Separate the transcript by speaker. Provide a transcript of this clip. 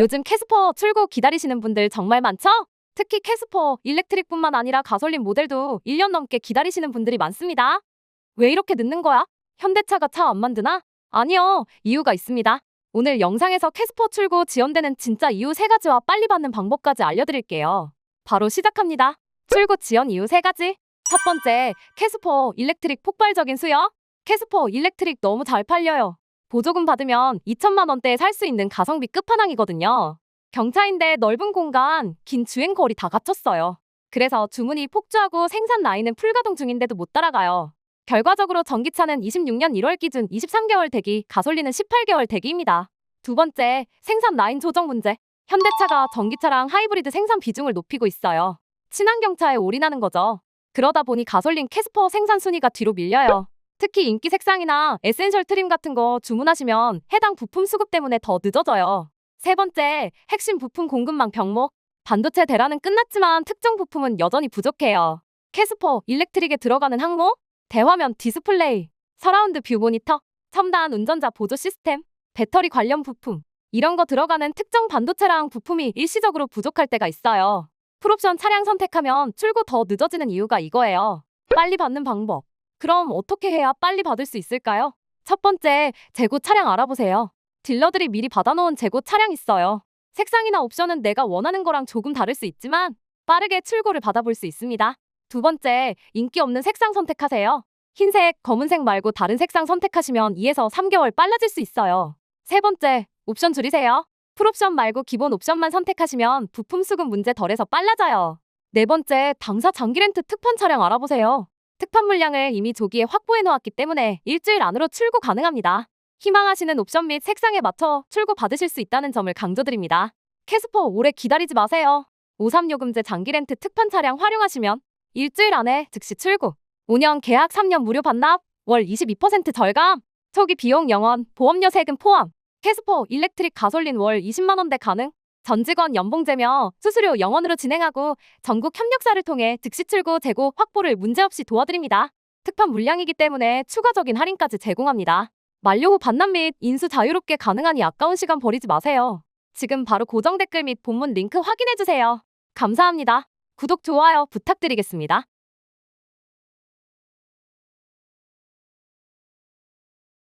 Speaker 1: 요즘 캐스퍼 출고 기다리시는 분들 정말 많죠? 특히 캐스퍼 일렉트릭뿐만 아니라 가솔린 모델도 1년 넘게 기다리시는 분들이 많습니다. 왜 이렇게 늦는 거야? 현대차가 차 안 만드나? 아니요, 이유가 있습니다. 오늘 영상에서 캐스퍼 출고 지연되는 진짜 이유 3가지와 빨리 받는 방법까지 알려드릴게요. 바로 시작합니다. 출고 지연 이유 3가지. 첫 번째, 캐스퍼 일렉트릭 폭발적인 수요. 캐스퍼 일렉트릭 너무 잘 팔려요. 보조금 받으면 2천만 원대에 살 수 있는 가성비 끝판왕이거든요. 경차인데 넓은 공간, 긴 주행 거리 다 갖췄어요. 그래서 주문이 폭주하고 생산 라인은 풀가동 중인데도 못 따라가요. 결과적으로 전기차는 26년 1월 기준 23개월 대기, 가솔린은 18개월 대기입니다. 두 번째, 생산 라인 조정 문제. 현대차가 전기차랑 하이브리드 생산 비중을 높이고 있어요. 친환경차에 올인하는 거죠. 그러다 보니 가솔린 캐스퍼 생산 순위가 뒤로 밀려요. 특히 인기 색상이나 에센셜 트림 같은 거 주문하시면 해당 부품 수급 때문에 더 늦어져요. 세 번째, 핵심 부품 공급망 병목. 반도체 대란은 끝났지만 특정 부품은 여전히 부족해요. 캐스퍼 일렉트릭에 들어가는 항목, 대화면 디스플레이, 서라운드 뷰 모니터, 첨단 운전자 보조 시스템, 배터리 관련 부품. 이런 거 들어가는 특정 반도체랑 부품이 일시적으로 부족할 때가 있어요. 풀옵션 차량 선택하면 출고 더 늦어지는 이유가 이거예요. 빨리 받는 방법. 그럼 어떻게 해야 빨리 받을 수 있을까요? 첫 번째, 재고 차량 알아보세요. 딜러들이 미리 받아놓은 재고 차량 있어요. 색상이나 옵션은 내가 원하는 거랑 조금 다를 수 있지만 빠르게 출고를 받아볼 수 있습니다. 두 번째, 인기 없는 색상 선택하세요. 흰색, 검은색 말고 다른 색상 선택하시면 2에서 3개월 빨라질 수 있어요. 세 번째, 옵션 줄이세요. 풀옵션 말고 기본 옵션만 선택하시면 부품 수급 문제 덜해서 빨라져요. 네 번째, 당사 장기 렌트 특판 차량 알아보세요. 특판 물량을 이미 조기에 확보해 놓았기 때문에 일주일 안으로 출고 가능합니다. 희망하시는 옵션 및 색상에 맞춰 출고 받으실 수 있다는 점을 강조드립니다. 캐스퍼 오래 기다리지 마세요. 53요금제 장기 렌트 특판 차량 활용하시면 일주일 안에 즉시 출고. 5년 계약 3년 무료 반납, 월 22% 절감. 초기 비용 영원, 보험료 세금 포함. 캐스퍼 일렉트릭 가솔린 월 20만 원대 가능. 전 직원 연봉제며 수수료 영원으로 진행하고 전국 협력사를 통해 즉시 출고 재고 확보를 문제없이 도와드립니다. 특판 물량이기 때문에 추가적인 할인까지 제공합니다. 만료 후 반납 및 인수 자유롭게 가능하니 아까운 시간 버리지 마세요. 지금 바로 고정 댓글 및 본문 링크 확인해주세요. 감사합니다. 구독, 좋아요 부탁드리겠습니다.